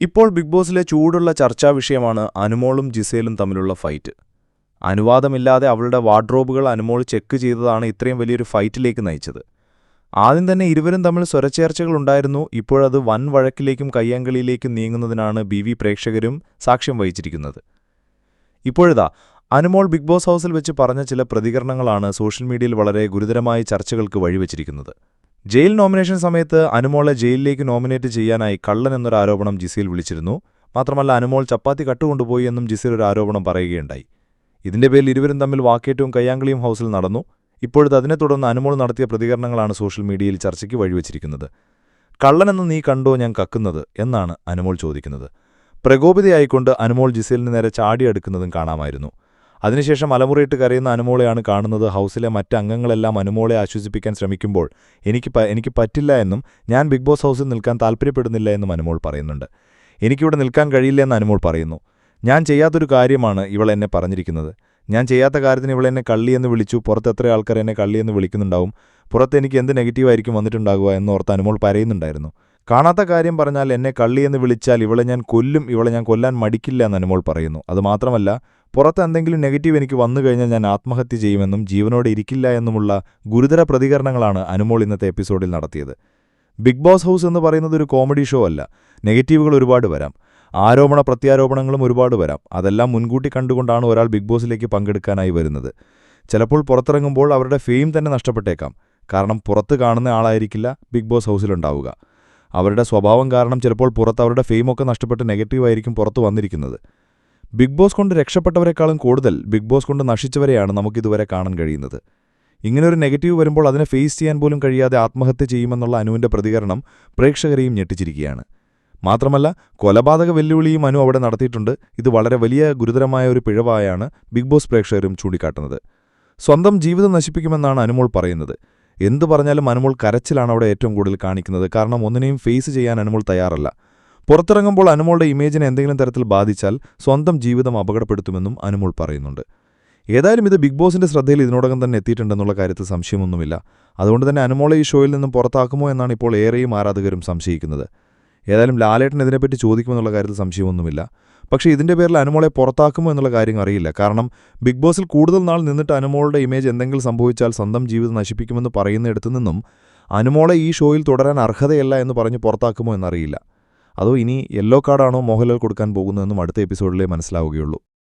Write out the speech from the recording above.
ഇപ്പോൾ ബിഗ് ബോസിലെ ചൂടുള്ള ചർച്ചാ വിഷയമാണ് അനുമോളും ജിസേലും തമ്മിലുള്ള ഫൈറ്റ്. അനുവാദമില്ലാതെ അവളുടെ വാർഡ്രോബുകൾ അനുമോൾ ചെക്ക് ചെയ്തതാണ് ഇത്രയും വലിയൊരു ഫൈറ്റിലേക്ക് നയിച്ചത്. ആദ്യം തന്നെ ഇരുവരും തമ്മിൽ സ്വരച്ചേർച്ചകളുണ്ടായിരുന്നു ഇപ്പോഴത് വൻ വഴക്കിലേക്കും കയ്യങ്കളിയിലേക്കും നീങ്ങുന്നതിനാണ് ബി വി പ്രേക്ഷകരും സാക്ഷ്യം വഹിച്ചിരിക്കുന്നത്. ഇപ്പോഴതാ അനുമോൾ ബിഗ് ബോസ് ഹൗസിൽ വെച്ച് പറഞ്ഞ ചില പ്രതികരണങ്ങളാണ് സോഷ്യൽ മീഡിയയിൽ വളരെ ഗുരുതരമായ ചർച്ചകൾക്ക് വഴിവെച്ചിരിക്കുന്നത്. ജയിൽ നോമിനേഷൻ സമയത്ത് അനുമോളെ ജയിലിലേക്ക് നോമിനേറ്റ് ചെയ്യാനായി കള്ളൻ എന്നൊരു ആരോപണം ജിസയിൽ വിളിച്ചിരുന്നു. മാത്രമല്ല അനുമോൾ ചപ്പാത്തി കട്ടുകൊണ്ടുപോയി എന്നും ജിസയിൽ ഒരു ആരോപണം പറയുകയുണ്ടായി. ഇതിന്റെ പേരിൽ ഇരുവരും തമ്മിൽ വാക്കേറ്റവും കയ്യാങ്കളിയും ഹൗസിൽ നടന്നു. ഇപ്പോഴത്തെ അതിനെ തുടർന്ന് അനുമോൾ നടത്തിയ പ്രതികരണങ്ങളാണ് സോഷ്യൽ മീഡിയയിൽ ചർച്ചയ്ക്ക് വഴിവെച്ചിരിക്കുന്നത്. കള്ളനെന്ന് നീ കണ്ടോ ഞാൻ കക്കുന്നത്? എന്നാണ് അനുമോൾ ചോദിക്കുന്നത്. പ്രകോപിതയായിക്കൊണ്ട് അനുമോൾ ജിസേലിന് നേരെ ചാടിയെടുക്കുന്നതും കാണാമായിരുന്നു. അതിനുശേഷം അലമുറയിട്ട് കരയുന്ന അനുമോളെയാണ് കാണുന്നത്. ഹൗസിലെ മറ്റ് അംഗങ്ങളെല്ലാം അനുമോളെ ആശ്വസിപ്പിക്കാൻ ശ്രമിക്കുമ്പോൾ എനിക്ക് എനിക്ക് പറ്റില്ല എന്നും ഞാൻ ബിഗ് ബോസ് ഹൗസിൽ നിൽക്കാൻ താൽപ്പര്യപ്പെടുന്നില്ല എന്നും അനുമോൾ പറയുന്നുണ്ട്. എനിക്കിവിടെ നിൽക്കാൻ കഴിയില്ല എന്ന് അനുമോൾ പറയുന്നു. ഞാൻ ചെയ്യാത്തൊരു കാര്യമാണ് ഇവൾ എന്നെ പറഞ്ഞിരിക്കുന്നത്. ഞാൻ ചെയ്യാത്ത കാര്യത്തിന് ഇവൾ എന്നെ കള്ളി എന്ന് വിളിച്ചു. പുറത്ത് എത്ര ആൾക്കാർ എന്നെ കള്ളി എന്ന് വിളിക്കുന്നുണ്ടാവും. പുറത്ത് എനിക്ക് എന്ത് നെഗറ്റീവായിരിക്കും വന്നിട്ടുണ്ടാകുക എന്നോർത്ത് അനുമോൾ പറയുന്നുണ്ടായിരുന്നു. കാണാത്ത കാര്യം പറഞ്ഞാൽ എന്നെ കള്ളിയെന്ന് വിളിച്ചാൽ ഇവളെ ഞാൻ കൊല്ലും ഇവളെ ഞാൻ കൊല്ലാൻ മടിക്കില്ല എന്ന് അനുമോൾ പറയുന്നു. അതുമാത്രമല്ല പുറത്ത് എന്തെങ്കിലും നെഗറ്റീവ് എനിക്ക് വന്നു കഴിഞ്ഞാൽ ഞാൻ ആത്മഹത്യ ചെയ്യുമെന്നും ജീവനോടെ ഇരിക്കില്ല എന്നുമുള്ള ഗുരുതര പ്രതികരണങ്ങളാണ് അനുമോൾ ഇന്നത്തെ എപ്പിസോഡിൽ നടത്തിയത്. ബിഗ് ബോസ് ഹൗസ് എന്ന് പറയുന്നത് ഒരു കോമഡി ഷോ അല്ല. നെഗറ്റീവുകൾ ഒരുപാട് വരാം. ആരോപണ പ്രത്യാരോപണങ്ങളും ഒരുപാട് വരാം. അതെല്ലാം മുൻകൂട്ടി കണ്ടുകൊണ്ടാണ് ഒരാൾ ബിഗ് ബോസിലേക്ക് പങ്കെടുക്കാനായി വരുന്നത്. ചിലപ്പോൾ പുറത്തിറങ്ങുമ്പോൾ അവരുടെ ഫെയിം തന്നെ നഷ്ടപ്പെട്ടേക്കാം. കാരണം പുറത്ത് കാണുന്ന ആളായിരിക്കില്ല ബിഗ് ബോസ് ഹൗസിലുണ്ടാവുക. അവരുടെ സ്വഭാവം കാരണം ചിലപ്പോൾ പുറത്ത് അവരുടെ ഫെയിമൊക്കെ നഷ്ടപ്പെട്ട് നെഗറ്റീവായിരിക്കും പുറത്ത് വന്നിരിക്കുന്നത്. ബിഗ് ബോസ് കൊണ്ട് രക്ഷപ്പെട്ടവരെക്കാളും കൂടുതൽ ബിഗ് ബോസ് കൊണ്ട് നശിച്ചവരെയാണ് നമുക്കിതുവരെ കാണാൻ കഴിയുന്നത്. ഇങ്ങനൊരു നെഗറ്റീവ് വരുമ്പോൾ അതിനെ ഫേസ് ചെയ്യാൻ പോലും കഴിയാതെ ആത്മഹത്യ ചെയ്യുമെന്നുള്ള അനുവിന്റെ പ്രതികരണം പ്രേക്ഷകരെയും ഞെട്ടിച്ചിരിക്കുകയാണ്. മാത്രമല്ല കൊലപാതക വെല്ലുവിളിയും അനു അവിടെ നടത്തിയിട്ടുണ്ട്. ഇത് വളരെ വലിയ ഗുരുതരമായ ഒരു പിഴവായാണ് ബിഗ് ബോസ് പ്രേക്ഷകരും ചൂണ്ടിക്കാട്ടുന്നത്. സ്വന്തം ജീവിതം നശിപ്പിക്കുമെന്നാണ് അനുമോൾ പറയുന്നത്. എന്തു പറഞ്ഞാലും അനുമോൾ കരച്ചിലാണ് അവിടെ ഏറ്റവും കൂടുതൽ കാണിക്കുന്നത്. കാരണം ഒന്നിനെയും ഫേസ് ചെയ്യാൻ അനുമോൾ തയ്യാറല്ല. പുറത്തിറങ്ങുമ്പോൾ അനുമോളുടെ ഇമേജിനെ എന്തെങ്കിലും തരത്തിൽ ബാധിച്ചാൽ സ്വന്തം ജീവിതം അപകടപ്പെടുത്തുമെന്നും അനുമോൾ പറയുന്നുണ്ട്. ഏതായാലും ഇത് ബിഗ് ബോസിന്റെ ശ്രദ്ധയിൽ ഇതിനോടകം തന്നെ എത്തിയിട്ടുണ്ടെന്നുള്ള കാര്യത്തിൽ സംശയമൊന്നുമില്ല. അതുകൊണ്ട് തന്നെ അനുമോളെ ഈ ഷോയിൽ നിന്നും പുറത്താക്കുമോ എന്നാണ് ഇപ്പോൾ ഏറെയും ആരാധകരും സംശയിക്കുന്നത്. ഏതായാലും ലാലേട്ടൻ ഇതിനെപ്പറ്റി ചോദിക്കുമെന്നുള്ള കാര്യത്തിൽ സംശയമൊന്നുമില്ല. പക്ഷേ ഇതിന്റെ പേരിൽ അനുമോളെ പുറത്താക്കുമോ എന്നുള്ള കാര്യം അറിയില്ല. കാരണം ബിഗ് ബോസിൽ കൂടുതൽ നാൾ നിന്നിട്ട് അനുമോളുടെ ഇമേജ് എന്തെങ്കിലും സംഭവിച്ചാൽ സ്വന്തം ജീവിതം നശിപ്പിക്കുമെന്ന് പറയുന്നിടത്തു നിന്നും അനുമോളെ ഈ ഷോയിൽ തുടരാൻ അർഹതയല്ല എന്ന് പറഞ്ഞ് പുറത്താക്കുമോ എന്നറിയില്ല. അതോ ഇനി യെല്ലോ കാർഡാണോ മോഹൻലാൽ കൊടുക്കാൻ പോകുന്നതെന്നും അടുത്ത എപ്പിസോഡിലേ മനസ്സിലാവുകയുള്ളൂ.